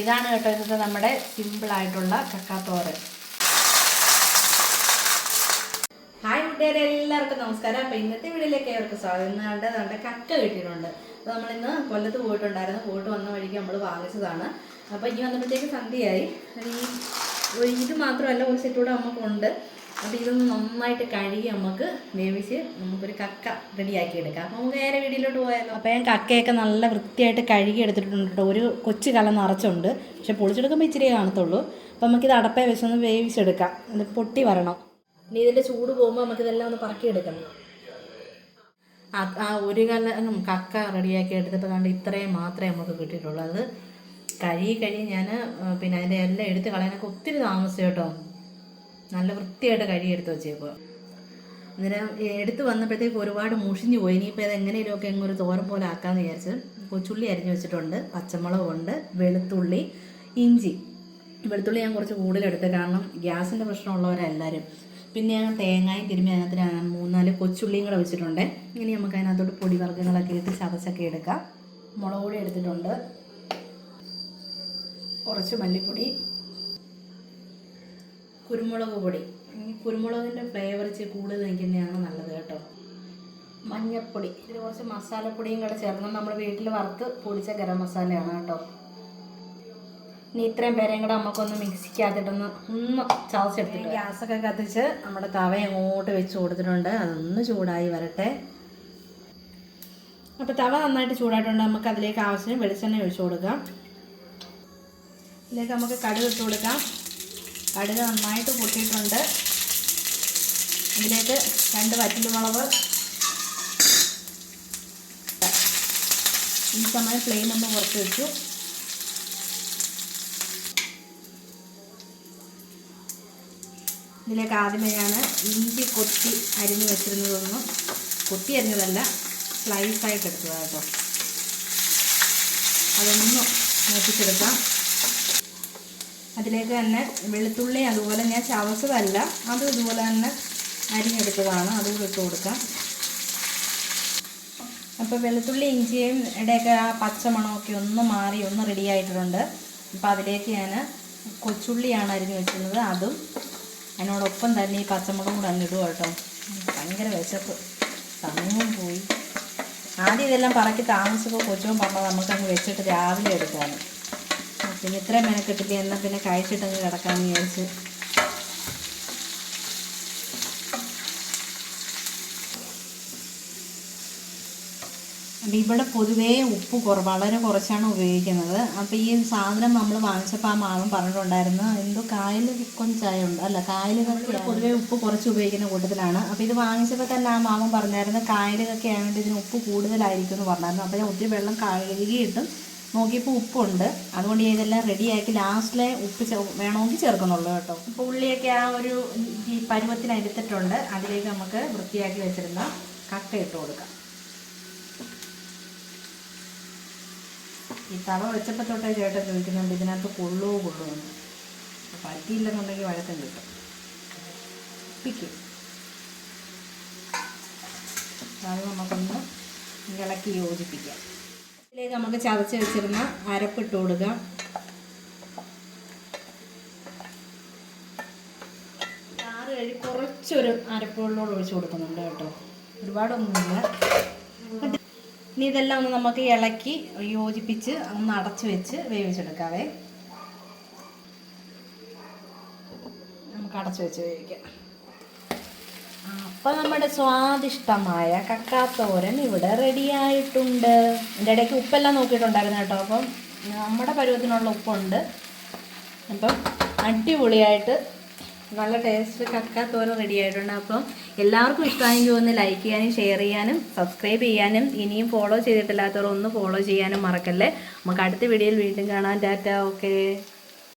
ഇതാണ് കേട്ടോ ഇന്നത്തെ നമ്മുടെ സിമ്പിളായിട്ടുള്ള കക്കാത്തോരൻ. ഹായ് കൂട്ടുകാരെ എല്ലാവർക്കും നമസ്കാരം. അപ്പോൾ ഇന്നത്തെ വീഡിയോയിലേക്ക് ഏവർക്കും സ്വാഗതം. കണ്ട് നമ്മുടെ കക്ക കിട്ടിയിട്ടുണ്ട്. അപ്പോൾ നമ്മളിന്ന് കൊല്ലത്ത് പോയിട്ടുണ്ടായിരുന്നു. പോയിട്ട് വന്ന വഴിക്ക് നമ്മൾ വാങ്ങിച്ചതാണ്. അപ്പോൾ ഇനി വന്നപ്പോഴത്തേക്ക് സന്ധ്യയായി. ഈ ഇത് മാത്രമല്ല ഒരു സെറ്റൂടെ നമുക്കുണ്ട്. അപ്പോൾ ഇതൊന്ന് നന്നായിട്ട് കഴുകി നമുക്ക് വേവിച്ച് നമുക്കൊരു കക്ക റെഡിയാക്കി എടുക്കാം. അപ്പോൾ നമുക്ക് നേരെ വീഡിയോയിലോട്ട് പോയാലോ? അപ്പോൾ ഞാൻ കക്കയൊക്കെ നല്ല വൃത്തിയായിട്ട് കഴുകി എടുത്തിട്ടുണ്ട് കേട്ടോ. ഒരു കൊച്ചു കലം നിറച്ചുണ്ട്. പക്ഷെ പൊളിച്ചെടുക്കുമ്പോൾ ഇച്ചിരി കാണത്തുള്ളൂ. അപ്പോൾ നമുക്കിത് അടപ്പേ വെച്ചൊന്ന് വേവിച്ചെടുക്കാം. ഇത് പൊട്ടി വരണം. ഇനി ഇതിന്റെ ചൂട് പോകുമ്പോൾ നമുക്കിതെല്ലാം ഒന്ന് പറക്കിയെടുക്കണം എടുക്കണം. ആ ഒരു കലം കക്ക റെഡിയാക്കി എടുത്തപ്പോൾ കണ്ട് ഇത്രയും മാത്രമേ നമുക്ക് കിട്ടിയിട്ടുള്ളൂ. അത് കഴുകി കഴുകി ഞാൻ പിന്നെ അതിന്റെ എല്ലാം എടുത്ത് കളയാനൊക്കെ ഒത്തിരി താമസിച്ചു കേട്ടോ. നല്ല വൃത്തിയായിട്ട് കഴുകിയെടുത്ത് വെച്ചേക്കുക അന്നേരം എടുത്ത് വന്നപ്പോഴത്തേക്ക് ഒരുപാട് മുഷിഞ്ഞു പോയി. ഇനിയിപ്പോൾ ഇത് എങ്ങനെയൊക്കെ അങ്ങ് ഒരു തോരൻ പോലെ ആക്കാമെന്ന് വിചാരിച്ച് കൊച്ചുള്ളി അരിഞ്ഞു വെച്ചിട്ടുണ്ട്. പച്ചമുളകുണ്ട് വെളുത്തുള്ളി ഇഞ്ചി. വെളുത്തുള്ളി ഞാൻ കുറച്ച് കൂടുതലെടുത്ത് കാരണം ഗ്യാസിന്റെ പ്രശ്നമുള്ളവരെല്ലാവരും പിന്നെ ഞാൻ തേങ്ങയും തിരുമ്മി അതിനകത്ത് മൂന്നാൽ കൊച്ചുള്ളിയും കൂടെ വെച്ചിട്ടുണ്ട്. ഇനി നമുക്ക് അതിനകത്തോട്ട് പൊടി വർഗങ്ങളൊക്കെ ഇട്ട് ചതച്ചൊക്കെ എടുക്കാം. മുളക് പൊടി എടുത്തിട്ടുണ്ട്. കുറച്ച് മല്ലിപ്പൊടി. കുരുമുളക് പൊടി. കുരുമുളകിന്റെ ഫ്ലേവർ ഇച്ചിരി കൂടുതൽ നിൽക്കുന്നതാണ് നല്ലത് കേട്ടോ. മഞ്ഞൾപ്പൊടി ഇതിൽ കുറച്ച് മസാലപ്പൊടിയും കൂടെ ചേർന്ന് നമ്മൾ വീട്ടിൽ വറുത്ത് പൊടിച്ച ഗരം മസാലയാണ് കേട്ടോ. ഇനി ഇത്രയും പേരെയും കൂടെ നമുക്കൊന്ന് മിക്സിക്കകത്തിട്ടൊന്ന് ഒന്ന് ചതച്ചെടുത്തിട്ട് ഗ്യാസൊക്കെ കത്തിച്ച് നമ്മുടെ തവ അങ്ങോട്ട് വെച്ച് കൊടുത്തിട്ടുണ്ട്. അതൊന്ന് ചൂടായി വരട്ടെ. അപ്പോൾ തവ നന്നായിട്ട് ചൂടായിട്ടുണ്ട്. നമുക്ക് അതിലേക്ക് ആവശ്യം വെളിച്ചെണ്ണ ഒഴിച്ചു കൊടുക്കാം. ഇതിലേക്ക് നമുക്ക് കടുക് ഇട്ട് കൊടുക്കാം. കടുക് നന്നായിട്ട് പൊട്ടിയിട്ടുണ്ട് ഇതിലേക്ക് രണ്ട് വറ്റലുമുളക് ഈ സമയം ഫ്ലെയിം ഒന്ന് കുറച്ച് വെച്ചു. ഇതിലേക്ക് ആദ്യമേ ഞാൻ ഇഞ്ചി കൊത്തി അരിഞ്ഞ് വെച്ചിരുന്നതൊന്നും കൊത്തി അരിഞ്ഞതല്ല സ്ലൈസായിട്ട് എടുത്തതാണ് കേട്ടോ. അതൊന്നും നോക്കിച്ചെടുക്കാം. അതിലേക്ക് തന്നെ വെളുത്തുള്ളി അതുപോലെ ഞാൻ ചവച്ചതല്ല അതും ഇതുപോലെ തന്നെ അരിഞ്ഞെടുത്തതാണ്. അതും ഇട്ട് കൊടുക്കാം. അപ്പോൾ വെളുത്തുള്ളി ഇഞ്ചിയും ഇടയൊക്കെ ആ പച്ചമണമൊക്കെ ഒന്ന് മാറി ഒന്ന് റെഡി ആയിട്ടുണ്ട്. അപ്പോൾ അതിലേക്ക് ഞാൻ കൊച്ചുള്ളിയാണ് അരിഞ്ഞു വെച്ചിരുന്നത് അതും അതിനോടൊപ്പം തന്നെ ഈ പച്ചമുളകും കൂടെ അങ്ങ് ഇടുക കേട്ടോ. ഭയങ്കര വിശപ്പ്. സമയവും പോയി. ആദ്യം ഇതെല്ലാം പറക്കി താമസിച്ചപ്പോൾ കൊച്ചും പറഞ്ഞത് നമുക്കങ്ങ് വെച്ചിട്ട് രാവിലെ എടുക്കാനും. പിന്നെ ഇത്രയും മെനക്കെട്ടില്ല എന്നാൽ പിന്നെ കഴിച്ചിട്ടങ്ങ് കിടക്കാമെന്ന് വിചാരിച്ച്. അപ്പം ഇവിടെ പൊതുവേ ഉപ്പ് കുറ വളരെ കുറച്ചാണ് ഉപയോഗിക്കുന്നത്. അപ്പോൾ ഈ സാധനം നമ്മൾ വാങ്ങിച്ചപ്പോൾ ആ മാമൻ പറഞ്ഞിട്ടുണ്ടായിരുന്നു എന്തോ കായൽ ചായ ഉണ്ട്. അല്ല കായൽ പൊതുവേ ഉപ്പ് കുറച്ച് ഉപയോഗിക്കുന്ന കൂട്ടത്തിലാണ്. അപ്പോൾ ഇത് വാങ്ങിച്ചപ്പോൾ തന്നെ ആ മാമൻ പറഞ്ഞായിരുന്നു കായലൊക്കെ ആയതുകൊണ്ട് ഇതിന് ഉപ്പ് കൂടുതലായിരിക്കും എന്ന് പറഞ്ഞായിരുന്നു ഞാൻ ഒത്തിരി വെള്ളം കഴുകിയിട്ടും നോക്കിയപ്പോൾ ഉപ്പുണ്ട്. അതുകൊണ്ട് ഇതെല്ലാം റെഡിയാക്കി ലാസ്റ്റിലെ ഉപ്പ് വേണമെങ്കിൽ ചേർക്കുന്നുള്ളൂ കേട്ടോ. ഇപ്പോൾ ഉള്ളിയൊക്കെ ആ ഒരു ഈ പരുവത്തിന് എടുത്തിട്ടുണ്ട് അതിലേക്ക് നമുക്ക് വൃത്തിയാക്കി വെച്ചിരുന്ന കക്ക ഇട്ട് കൊടുക്കാം. ഈ തവ വെച്ചപ്പോൾ തൊട്ടേ ചേട്ടൻ ചോദിക്കുന്നുണ്ട് ഇതിനകത്ത് കൊള്ളുവോ എന്ന്. പറ്റിയില്ലെന്നുണ്ടെങ്കിൽ വഴക്കം കിട്ടും. പിക്കും അത് നമുക്കൊന്ന് ഇളക്കി യോജിപ്പിക്കാം. ഇതിലേക്ക് നമുക്ക് ചതച്ച് വെച്ചിരുന്ന അരപ്പിട്ട് കൊടുക്കുക ചാറ് കഴി കുറച്ചൊരു അരപ്പുകളിലോട് ഒഴിച്ചു കൊടുക്കുന്നുണ്ട് കേട്ടോ. ഒരുപാടൊന്നുമില്ല ഇനി ഇതെല്ലാം ഒന്ന് നമുക്ക് ഇളക്കി യോജിപ്പിച്ച് ഒന്ന് അടച്ചു വെച്ച് വേവിച്ചെടുക്കാവേ. നമുക്ക് അടച്ചു വെച്ച് വേവിക്കാം. അപ്പം നമ്മുടെ സ്വാദിഷ്ടമായ കക്കാത്തോരൻ ഇവിടെ റെഡിയായിട്ടുണ്ട് എന്റെ ഇടയ്ക്ക് ഉപ്പെല്ലാം നോക്കിയിട്ടുണ്ടായിരുന്നു കേട്ടോ. അപ്പം നമ്മുടെ പരുവത്തിനുള്ള ഉപ്പുണ്ട്. അപ്പം അടിപൊളിയായിട്ട് നല്ല ടേസ്റ്റ് കക്കാത്തോരൻ റെഡി ആയിട്ടുണ്ട്. അപ്പം എല്ലാവർക്കും ഇഷ്ടമായെങ്കിൽ ഒന്ന് ലൈക്ക് ചെയ്യാനും ഷെയർ ചെയ്യാനും സബ്സ്ക്രൈബ് ചെയ്യാനും ഇനിയും ഫോളോ ചെയ്തിട്ടില്ലാത്തവർ ഒന്ന് ഫോളോ ചെയ്യാനും മറക്കല്ലേ. നമുക്ക് അടുത്ത വീഡിയോയിൽ വീണ്ടും കാണാൻ ടാറ്റ ഓക്കേ